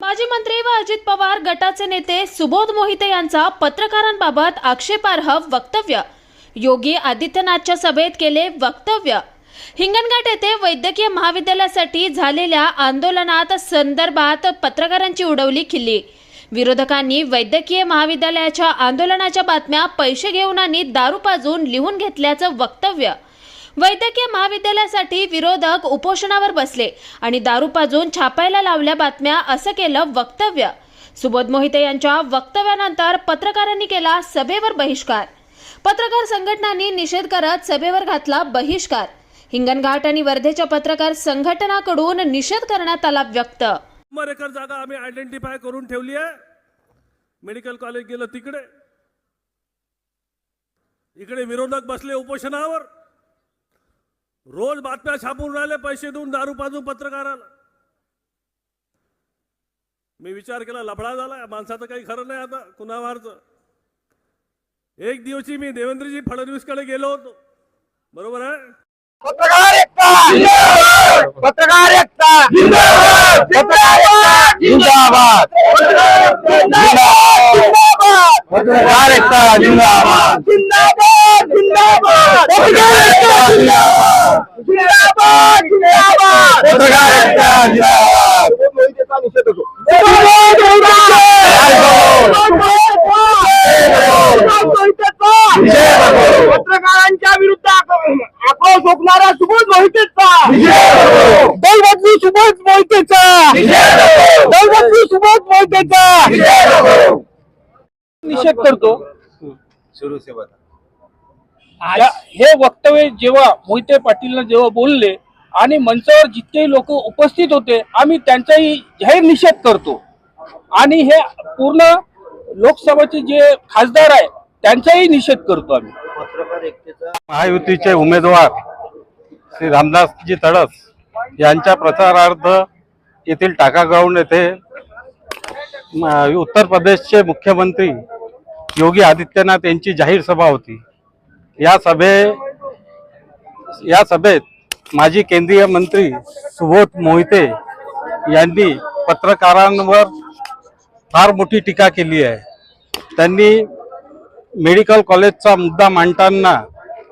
माजी मंत्री व अजित पवार गटाचे नेते सुबोध मोहिते यांचा पत्रकारांबाबत आक्षेपार्ह वक्तव्य. योगी आदित्यनाथच्या सभेत केले वक्तव्य. हिंगणघाट येथे वैद्यकीय महाविद्यालयासाठी झालेल्या आंदोलनात संदर्भात पत्रकारांची उडवली खिल्ली. विरोधकांनी वैद्यकीय महाविद्यालयाच्या आंदोलनाच्या बातम्या पैसे घेऊन आणि दारू पाजून लिहून घेतल्याचं वक्तव्य. वैद्यकीय महाविद्यालयासाठी विरोधक उपोषणावर बसले आणि दारू पाजून छापायला लावल्या बातम्या असं केलं वक्तव्य. सुबोध मोहिते यांच्या वक्तव्यानंतर पत्रकारांनी केला सभेवर बहिष्कार. पत्रकार संघटनांनी निषेध करत सभेवर घातला बहिष्कार. हिंगणघाट आणि वर्धेच्या पत्रकार संघटनाकडून निषेध करण्यात आला व्यक्त. शंभर एकर जागा आम्ही आयडेंटिफाय करून ठेवली आहे. मेडिकल कॉलेज गेलं तिकडे. इकडे विरोधक बसले उपोषणावर. रोज बातम्या छापून राहिले पैसे देऊन दारू पाजून पत्रकाराला. मी विचार केला लफडा झाला माणसाचं काही खरं नाही आता कुणावारचं एक दिवशी मी देवेंद्रजी फडणवीसकडे गेलो होतो. बरोबर आहे? पत्रकार एकता! पत्रकार एकता! पत्रकार जिंदाबाद! जिंदाबाद! जिंदाबाद! पत्रकारांच्या विरुद्ध आक्रोश ओकणारा सुबोध मोहितेचा सुबोध मोहितेचा दैवज्ञी सुबोध मोहितेचा निषेध करतो या- हे वक्तव्य जेव्हा मोहिते पाटील जेव्हा बोलले आणि मंचावर जितकेही लोक उपस्थित होते आम्ही त्यांचाही जाहीर निषेध करतो. आणि हे पूर्ण लोकसभेचे जे खासदार आहे त्यांचाही निषेध करतो आम्ही. महायुतीचे उमेदवार श्री रामदासजी तडस यांच्या प्रचारार्थ येथील टाका ग्राउंड येथे उत्तर प्रदेशचे मुख्यमंत्री योगी आदित्यनाथ यांची जाहीर सभा होती. या सभे या सभेत माजी केंद्रीय मंत्री सुबोध मोहिते यांनी पत्रकारांवर फार मोठी टीका केली आहे. त्यांनी मेडिकल कॉलेजचा मुद्दा मांडताना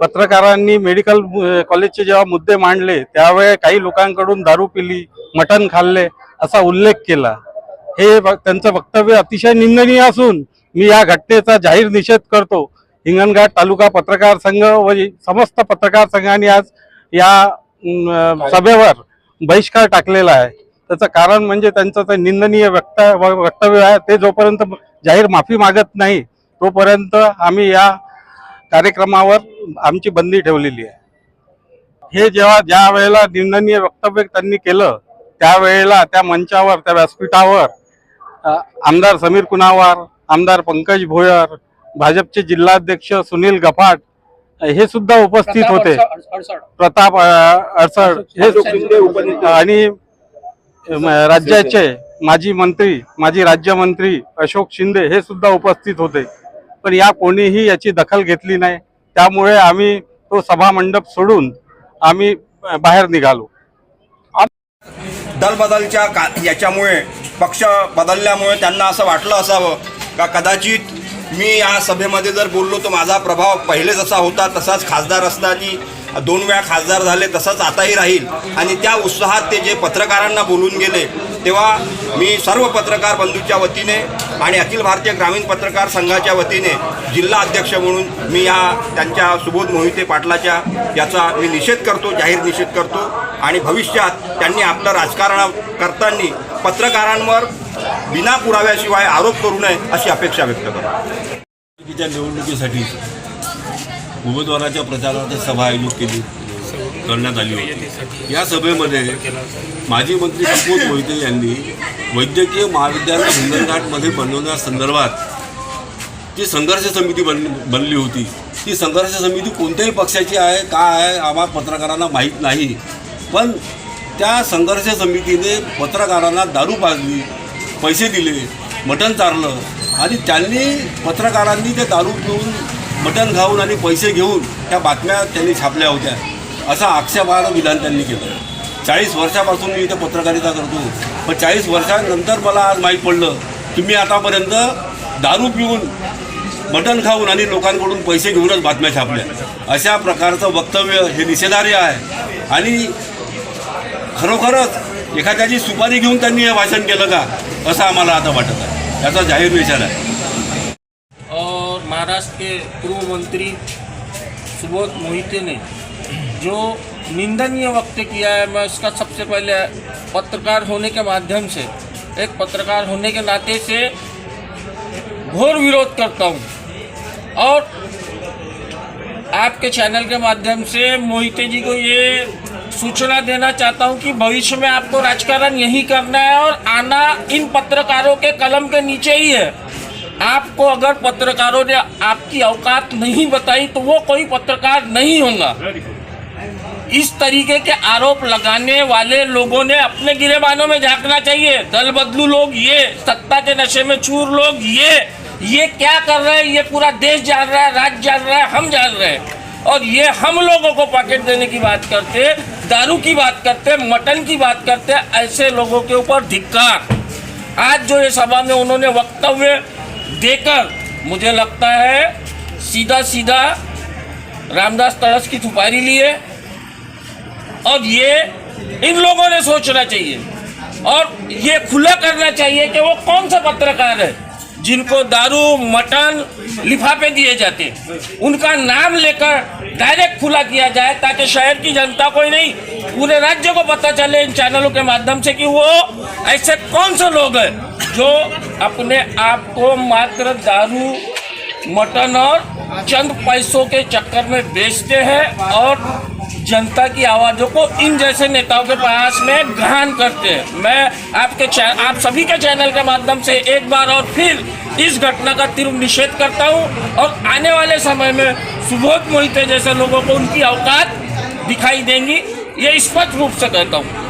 पत्रकारांनी मेडिकल कॉलेजचे जेव्हा मुद्दे मांडले त्यावेळे काही लोकांकडून दारू पिली मटण खाल्ले असा उल्लेख केला. हे व- त्यांचं वक्तव्य अतिशय निंदनीय असून मी या घटनेचा जाहीर निषेध करतो. हिंगणघाट तालुका पत्रकार संघ व समस्त पत्रकार संघाने आज या सभेवर बहिष्कार टाकलेला आहे. त्याचं कारण म्हणजे त्यांचं ते निंदनीय व्यक्त व- वक्तव्य आहे. ते जोपर्यंत जाहीर माफी मागत नाही तोपर्यंत आम्ही या कार्यक्रमावर आमची बंदी ठेवलेली आहे. हे जेव्हा ज्या वेळेला निंदनीय वक्तव्य त्यांनी केलं त्यावेळेला त्या मंचावर त्या व्यासपीठावर आमदार समीर कुनावार आमदार पंकज भोयर भाजपचे जिल्हाध्यक्ष सुनील गफाट हे सुद्धा उपस्थित होते. प्रताप अडसड हे आणि राज्याचे माजी मंत्री माजी राज्यमंत्री अशोक शिंदे हे सुद्धा उपस्थित होते. पण या कोणीही याची दखल घेतली नाही. त्यामुळे आम्ही तो सभा मंडप सोडून आम्ही बाहेर निघालो. दल बदलच्या का याच्यामुळे पक्ष बदलल्यामुळे त्यांना असं वाटलं असावं का कदाचित मी या सभेमध्ये जर बोललो तर माझा प्रभाव पहिले जसा होता तसाच खासदार असताना दोन वेळा खासदार झाले तसाच आताही राहील. आणि त्या उत्साहात ते जे पत्रकारांना बोलून गेले तेव्हा मी सर्व पत्रकार बंधूच्या वतीने आणि अखिल भारतीय ग्रामीण पत्रकार संघाच्या वतीने जिल्हा अध्यक्ष म्हणून मी या त्यांच्या सुबोध मोहिते पाटलाच्या याचा मी निषेध करतो जाहीर निषेध करतो. आणि भविष्यात त्यांनी आपलं राजकारण करताना पत्रकारांवर बिना पुराव्याशिवाय आरोप करू नये अशी अपेक्षा व्यक्त करतो. निवडणुकीसाठी उमेदवाराच्या प्रचारार्थ सभा आयोजित केली करण्यात आली होती. या सभेमध्ये माजी मंत्री सुबोध मोहिते यांनी वैद्यकीय महाविद्यालय हिंगणघाटमध्ये बनवण्यासंदर्भात जी संघर्ष समिती बन बनली होती ती संघर्ष समिती कोणत्याही पक्षाची आहे काय आहे आम्हा पत्रकारांना माहीत नाही. पण त्या संघर्ष समितीने पत्रकारांना दारू पाजली पैसे दिले मटण चारलं. आणि त्यांनी पत्रकारांनी ते दारू पिऊन मटण खाऊन आणि पैसे घेऊन त्या बातम्या त्यांनी छापल्या होत्या. असं आक्षेपार्ह विधान त्यांनी केलं. चाळीस वर्षापासून मी इथे पत्रकारिता करतो. पण चाळीस वर्षानंतर मला आज माहीत पडलं तुम्ही आतापर्यंत दारू पिऊन मटण खाऊन आणि लोकांकडून पैसे घेऊनच बातम्या छापल्या. अशा प्रकारचं वक्तव्य हे निषेधार्ह आहे. आणि खरोखरच एखाद्याची सुपारी घेऊन त्यांनी हे भाषण केलं का? असं आम्हाला आता वाटत आहे. निषेध आहे. और महाराष्ट्र के पूर्व मंत्री सुबोध मोहिते ने जो निंदनीय वक्त किया है, मैं उसका सबसे पहले पत्रकार होने के माध्यम से, एक पत्रकार होने के नाते से घोर विरोध करता हूँ। और आपके चैनल के माध्यम से मोहिते जी को ये सूचना देना चाहता हूँ कि भविष्य में आपको राजकारण यही करना है और आना इन पत्रकारों के कलम के नीचे ही है। आपको अगर पत्रकारों ने आपकी औकात नहीं बताई तो वो कोई पत्रकार नहीं होगा। इस तरीके के आरोप लगाने वाले लोगों ने अपने गिरेबानों में झांकना चाहिए। दल बदलू लोग ये, सत्ता के नशे में चूर लोग ये ये क्या कर रहे हैं? ये पूरा देश जान रहा है, राज्य जान रहा है, हम जान रहे हैं। और ये हम लोगों को पॉकेट देने की बात करते दारू की बात करते हैं, मटन की बात करते हैं, ऐसे लोगों के ऊपर धिक्कार। आज जो ये सभा में उन्होंने वक्तव्य देकर मुझे लगता है सीधा सीधा रामदास तरस की थुपारी लिए। और ये इन लोगों ने सोचना चाहिए और ये खुला करना चाहिए कि वो कौन सा पत्रकार है? जिनको दारू, मटन लिफाफे दिए जाते। उनका नाम लेकर डायरेक्ट खुला किया जाए ताकि शहर की जनता को ही नहीं, पूरे राज्य को पता चले इन चैनलों के माध्यम से कि वो ऐसे कौन से लोग हैं जो अपने आप को मात्र दारू, मटन और चंद पैसों के चक्कर में बेचते हैं और जनता की आवाज़ों को इन जैसे नेताओं के पास में ग्रहण करते हैं। मैं आपके आप सभी के चैनल के माध्यम से एक बार और फिर इस घटना का तीव्र निषेध करता हूँ और आने वाले समय में सुबोध मोहिते जैसे लोगों को उनकी अवकात दिखाई देंगी। ये स्पष्ट रूप से कहता हूँ।